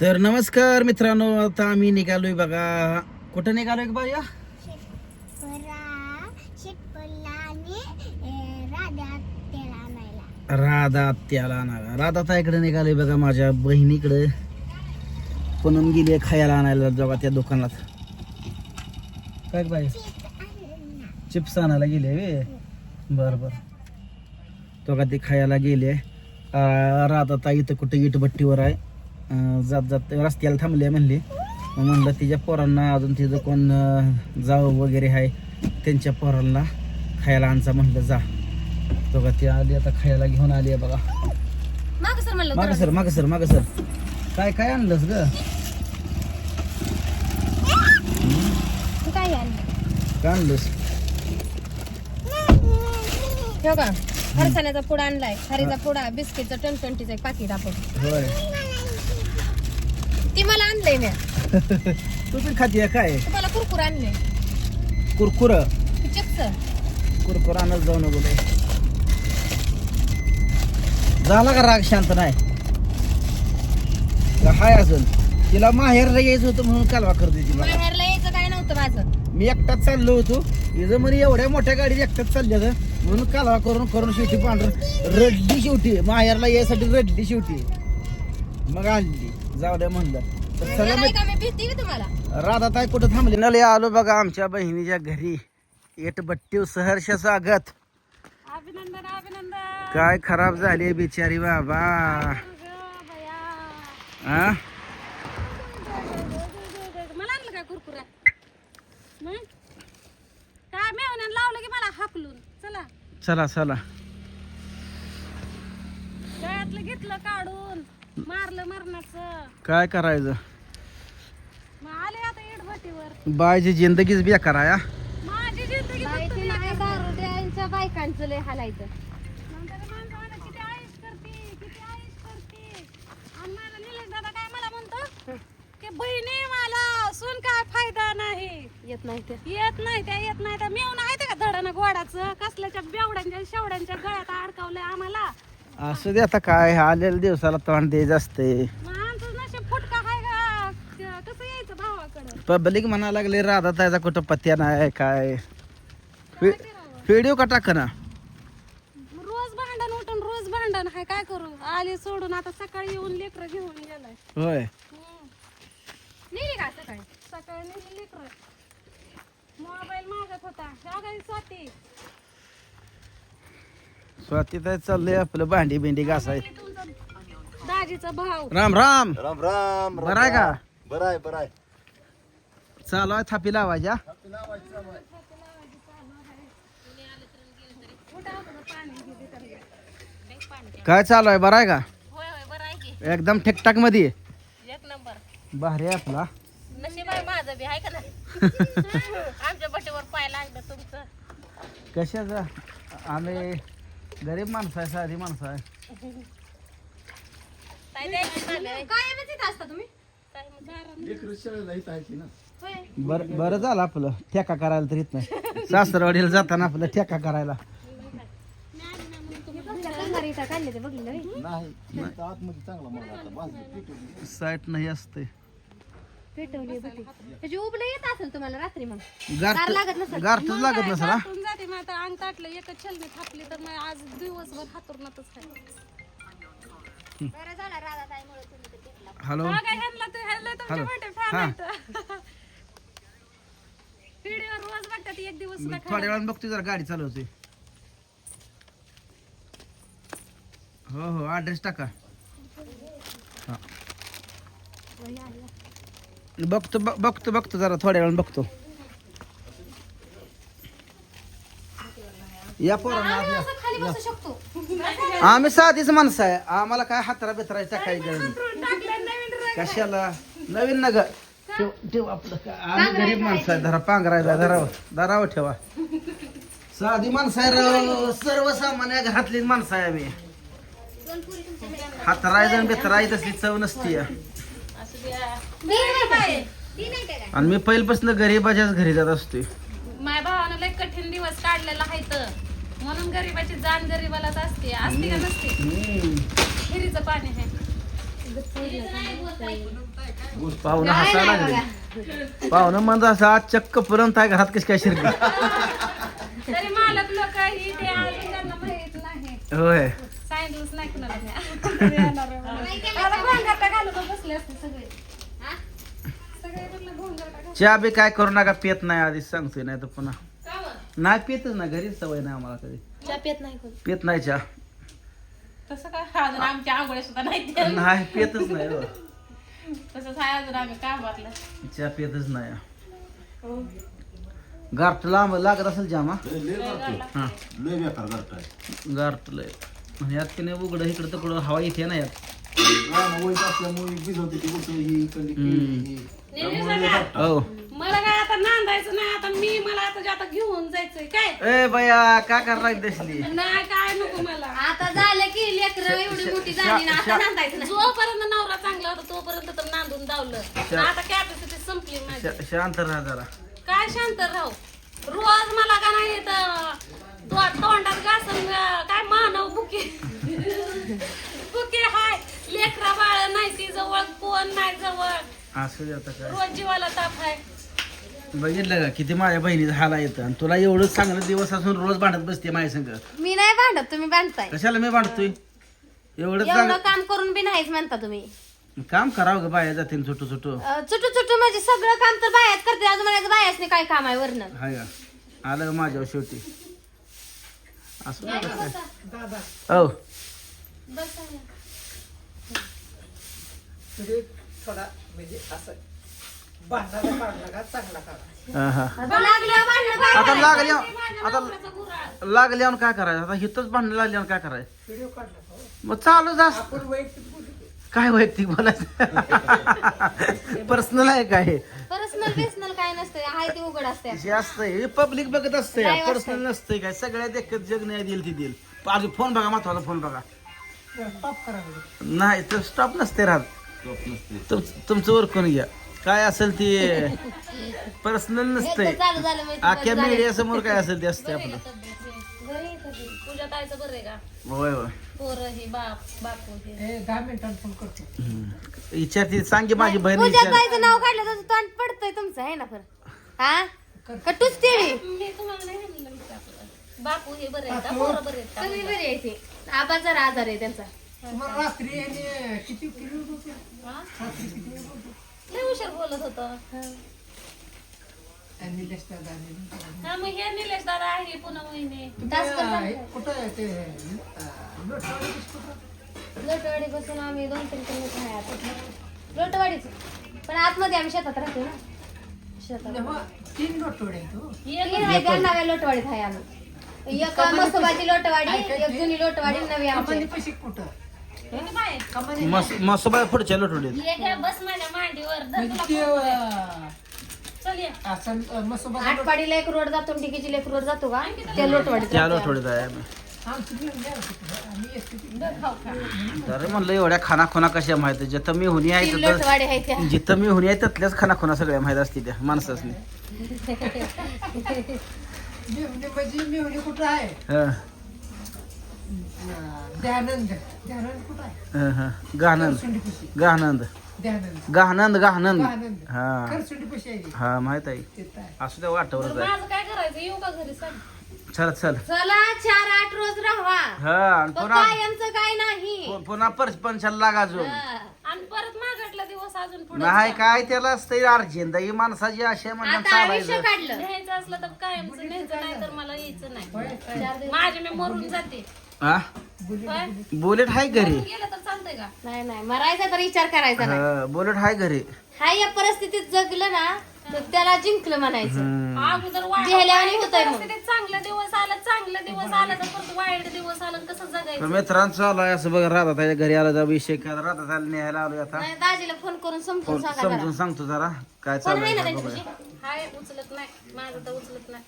तर नमस्कार मित्रांनो आता आम्ही निघालोय बघा. कुठं निघालोय आणि अं, राधा तेल आणायला. राधा त्याला ताईकडे निघालोय बघा माझ्या बहिणीकडे. पुनम गेली खायला आणायला बघा त्या दुकानात. काय बाई चिप्स आणायला. गेले वे बर बर. तो का ते खायला गेले राधा ताई इथं कुठं इटभट्टीवर आहे. जात जात रस्त्याला थांबले म्हणले. मग म्हणलं तिच्या पोरांना अजून तिथं कोण जाव वगैरे आहे त्यांच्या पोरांना खायला आणचा म्हणलं जा. तो का ती आली आता खायला घेऊन आली आहे बघा. माग सर माग सर माग सर काय काय आणलंस ग? काय आणलं? काय आणलंस? ठेव का फरसाण्याचा पुडा आणलाय. खारीचा पुडा बिस्किटचा टमटमटीचं एक पाकिट आपण. होय. ती मला आणलंय म्या तू पण खाती काय? तुम्हाला कुरकुर आणले कुरकुर? चिप्स. कुरकुर आणत जाऊ नको लय. झाला का राग शांत नाही? का हाय अजून? तिला माहेरला यायचं होतं म्हणून कालवा करते ती मला बाहेरला यायचं काय नव्हतं माझं. मी एकटाच चाललो होतो. इथं म्हणे एवढ्या मोठ्या गाडीत एकटाच चालल्या गं. म्हणून कालवा करून करून शेवटी पांढर रडली शेवटी. माहेरला यायसाठी रडली शेवटी. मग आणली जाऊ द्या म्हणलं. तर चला नाही का? मी भीती का तुम्हाला. राधा ताई कुठं थांबली? नले आलो बघा आमच्या बहिणीच्या घरी. एटबट्टीव सहर्ष स्वागत. अभिनंदन अभिनंदन. काय खराब झाली बिचारी बाबा? हा मला आणलं काय कुरकुरा? काय मेवण्यानं लावलं की मला हाकलून? चला. चला चला. गळ्यातलं घेतलं काढून. मारलं मरणाचं. काय करायचं? मग आले आता इडभटीवर बायची जिंदगीच बेकार आहे हा. माझी जिंदगी नाही दारुड्यांच्या बायकांचं लय हालायचं किती आयुष करते किती आयुष करते. आणि माझा निलेश दादा काय मला म्हणतो? की बहिणी मला सून काय फायदा नाही. येत नाही ते. येत नाही त्या येत नाही त्या. मेवून आहे का धडानं गोडाचं? कसल्याच्या बेवड्यांच्या शेवड्यांच्या गळ्यात अडकवलंय आम्हाला? असू दे आता काय आलेल्या दिवसाला तोंड द्यायचं असते. पब्लिक म्हणा लागले राधा ताईचा कुठं पत्या नाही काय? व्हिडिओ का टाक ना? रोज भांडण उठून रोज भांडण आहे काय करू? आली सोडून आता सकाळी येऊन लेकर घेऊन गेलाय. होय. नेली का सकाळी? सकाळी नेली लेकर. मोबाईल मागत होता. ह्या स्वाती. स्वाती ताई चाललंय आपलं भांडी बिंडी घासाय. दाजीचा राम राम. राम राम बरं आहे का? बरं आहे बरं आहे. चालू आहे थापी लावायच्या. काय चालू आहे बरं आहे का? होय होय बरं आहे की. एकदम ठिकठाकमध्ये एक नंबर. भारी आहे आपला. नशीब आहे माझं बी आहे का नाही? आमच्या बटीवर पाय लागलं तुमचं. कशाचं? आम्ही गरीब माणसं आहे साधी माणसं आहे. काय द्यायचं चाललंय? काय आहे तिथं असता तुम्ही? काय मग? होय. बर बरं झालं आपलं. ठेका करायला तर येत नाही. सासरवाडीला जाताना आपलं ठेका करायला. कंगारी इथं काढले ते बघली नाही. नाही आतमध्ये चांगला मला आता. बाजू साईट नाही असते पेटवली त्याची उबलं येत असेल तुम्हाला रात्री मग. लागत नसेल. गारठच लागत नसला हातून जाते मग आता अंग ताटलं एकच छलनी थापली तर मग आज दिवसभर हातूरणातच आहे. हॅलो. हा काय ह्यांना ते ह्यांना तुमच्या हॅलो. मोठे fan हा. आहेत. व्हिडिओ रोज बघतात एक दिवस सुद्धा थोड्या वेळानं बघतोय जरा गाडी चालवते. हो हो ऍड्रेस टाका. हा. बघतो बघतो बघतो जरा थोड्या वेळानं बघतो. या पोरांना आम्ही साधीच माणसं आहे. आम्हाला काय हातरा बितरा टाकायची गरज नाही. कशाला? नवीन नगर ठेव ठेव आपलं आम्ही गरीब माणसं आहे. धरा पांघरायला धरावं धरावं ठेवा. साधी माणसं आहे राव. सर्वसामान्य घरातली माणसं आहे आम्ही. हातरायचं बितराय तसली चव नसती या. आणि मी पहिल्यापासून गरीबाच्याच घरी जात असतोय. माझ्या भावानं लय कठीण दिवस काढलेला आहे तर. म्हणून गरीबाची जाण गरीबालाच असते. असते का नसते. हिरीचं पाणी आहे. पाहुणं हसायला लागले. पाहुणं म्हणजे असं आज चक्क पर्यंत आहे घरात कशी काय शिरली? तरी मालक लोक ही ते अजून त्यांना माहीत नाही. होय. सांगितलंच नाही कुणाला मी. आता गोंगाटा घालून बसले असते सगळे हा? सगळे म्हटलं गोंगाटा घालून. चहा बी काय करू नका पेत नाही आधीच सांगतोय नाही तर पुन्हा? नाही पेतच ना घरीच सवय नाही आम्हाला कधी. चहा पित नाही कोण. पेत नाही चहा. तसं काय? अजून आमच्या आंघोळ्या सुद्धा नाही त्या. नाही पेतच नाही हो. तसंच आहे अजून आम्ही कामातलं चहा पेतच नाही. गारठ लांब लागत असेल जामा? लय लय करतोय. हा लय बेकार करताय गारठ लय. आणि यात की नाही उघडं इकडं तिकडं हवा येते ना यात. असल्यामुळे भिजवते ती गोष्ट ही इकडली केळी, ही. हो. मला काय आता नांदायचं नाही आता मी मला आता आता घेऊन जायचंय काय? ए बया काय करायला दिसली नाही काय नको मला. आता झालं की लेकर एवढी मोठी झाली ना आता नांदायचं नाही. जोपर्यंत नवरा चांगला होता तोपर्यंत तर नांदून दावलं आता कॅपॅसिटी संपली माझी. शा- शांत राहा जरा. काय शांत राहू? रोज मला का नाही येत तो- तोंडात घासून अं, काय मानव बुके? बुके हाय. लेकरा बाळ नाही ती जवळ कोण नाही जवळ? असं दे आता काय. रोज जीवाला ताप आहे. बघितलं का? किती माझ्या बहिणीचं हाला येतं. आणि तुला एवढं चांगलं दिवस असून रोज भांडत बसते माझ्या संग. मी नाही भांडत तुम्ही बांधताय कशाला मी भांडतोय? एवढं एवढं चांगलं काम करून बी नाहीच म्हणता तुम्ही. काम करावं ग बाया जाते छोटू छोटू. अं, चुटू चुटू म्हणजे सगळं काम तर बायाच करते अजून म्हणायचं बायाच नाही काय काम आहे वरनं. हाय का? आलं का माझ्यावर शेवटी. असं का काय? हो हा, हा. आता लागल्या आता लागल्यावर काय करायचं? आता हिथंच भांडण लागल्यावर काय करायचं? मग चालू जा. काय वैयक्तिक बोलायचं? पर्सनल आहे काय? पर्सनल बिसनल काय नसतं हाय ते उघड असते हे असतंय. पब्लिक बघत असतंय. Live असतंय. पर्सनल नसतंय काय? सगळ्या देखत जग नाही देईल ती देईल. आधी फोन बघा महत्त्वाचा फोन बघा. नाही तर स्टॉप नसते राहत. तुम- तुमचं ओळखून घ्या. काय असेल ते पर्सनल नसतंय. एकदा चालू झालं अख्ख्या मीडिया समोर काय असेल ते असते आपलं. तुझ्या ताईचं बरं आहे का? होय होय. पोरं ही बाप बापू हे. विचारते सांगे माझी बहीण पूजा विचार ताईचं नाव काढलं तर तोंड पडतंय तुमचं आहे ना खरं? हा? का टुचते मी मी तुम्हाला नाही म्हणलं विचारलं. बापू हे बरं आहे का? पोरं बरं आहेत का? सगळी बरी आहे ती. आबा जरा आजार आहे त्यांचा. लय हुशार बोलत होत. हा. मग हे निलेश दादा आहे पुन्हा लोटवाडी आम्ही दोन तीन किलोमीटर आहे आता. लोटवाडीच. पण आतमध्ये आम्ही शेतात राहतो ना. शेतात. तीन आहे त्या नव्या लोटवाडीत आहे आम्ही. एक मसोबाची लोटवाडी एक जुनी लोटवाडी नवी आमची. मस मसोबा पुढच्या लोटवडीत ये घ्या बस माझ्या मांडीवर. धर तुला फोन. चल ये. आटपाडीला एक रोड जातो आणि डिकीची एक रोड जातो का? त्या लोटवाडीत त्या राहतो आम्ही. लोटवडीत आहे आम्ही धर खाऊ खा. अरे म्हणलं एवढ्या खाना खुना कशा माहीत? जिथं मी हुनी आहे तीन तिथं लोटवाडी आहे त्या. जिथं मी हुनी आहे तिथल्याच खाना खुना सगळ्या माहीत असते त्या माणसासनी. हं. हं, हं. गानंद. गानंद. गानंद गानंद. हा. हा माहीत आहे. असू द्या वाटवरच आहे माझं काय करायचं? येऊ का घरी? सांग चल चल. चला चार आठ रोज राहा. हा आणि पण पुन्हा कायमचं काय नाही. पु- पुन्हा परपंचाला लागा अजून हा. आणि परत मागाटला दिवस अजून पुढे नाही काय त्याला असतंय अर्जंट ही माणसाची आशा म्हणून आता आयुष्य चालायचं काढलं. न्यायचं असलं तर कायमचं न्यायचं नाही तर मला यायचं नाही. माझे मी मरून जाते. हा? बुलेट हाय घरी. गेलं तर चालतंय का नाही नाही मरायचा तर विचार करायचा नाही. हा, बुलेट हाय घरी. हा या परिस्थितीत जगलं ना तर त्याला जिंकलं म्हणायचं. हम्म. अगोदर वाईट जेहल्यावानी वाईट होतंय मग. परिस्थितीत चांगलं दिवस आला चांगलं दिवस आला तर परत वाईट दिवस आला कसं तर जगायचं मित्रांचं आलाय असं बघा राधा त्याच्या घरी आला तर विषय काय राधा न्यायला आलोय आता. नाही, दाजीला फोन करून समजून सांगा जरा. समजून सांगतो जरा काय फोन आहे चालू ना आहे हाय उचलत नाही. माझं तर उचलत नाही.